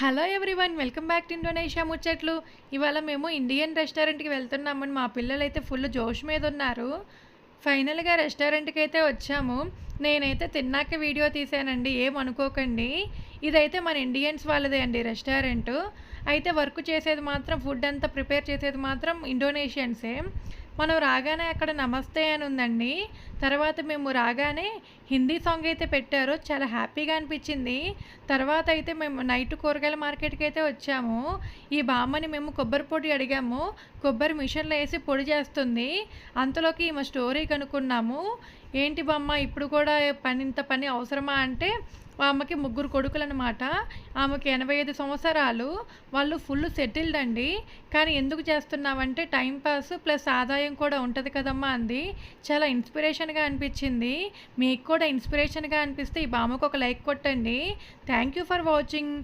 Hello everyone welcome back to Indonesia ముచ్చట్లు. ఇవాళ మేము ఇండియన్ రెస్టారెంట్కి వెళ్తున్నామని మా పిల్లలు అయితే ఫుల్ జోష్ మీద ఉన్నారు. ఫైనల్గా రెస్టారెంట్కి అయితే వచ్చాము. నేనైతే తిన్నాక వీడియో తీసానండి ఏమనుకోకండి ఇదైతే మన ఇండియన్స్ వాళ్ళదే అండి రెస్టారెంట్. అయితే వర్క్ చేసేది మాత్రం ఫుడ్ అంతా ప్రిపేర్ చేసేది మాత్రం ఇండోనేషియన్సే. మనం రాగానే అక్కడ నమస్తే అని ఉందండి. తర్వాత మేము రాగానే హిందీ సాంగ్ అయితే పెట్టారు. చాలా హ్యాపీగా అనిపించింది. తర్వాత అయితే మేము నైట్ కూరగాయల మార్కెట్కి అయితే వచ్చాము. ఈ బామ్మని మేము కొబ్బరి పొడి అడిగాము. కొబ్బరి మిషన్లో వేసి పొడి చేస్తుంది. అంతలోకి ఈమె స్టోరీ కనుక్కున్నాము. ఏంటి బామ్మ ఇప్పుడు కూడా పని ఇంత పని అవసరమా? అంటే ఆమెకి ముగ్గురు కొడుకులు అనమాట ఆమెకి ఎనభై ఐదు సంవత్సరాలు. వాళ్ళు ఫుల్ సెటిల్డ్ అండి. కానీ ఎందుకు చేస్తున్నామంటే టైంపాస్ ప్లస్ ఆదాయం కూడా ఉంటుంది కదమ్మా అంది. చాలా ఇన్స్పిరేషన్గా అనిపించింది. మీకు కూడా ఇన్స్పిరేషన్గా అనిపిస్తే ఈ బామ్మకు ఒక లైక్ కొట్టండి. Thank you for watching.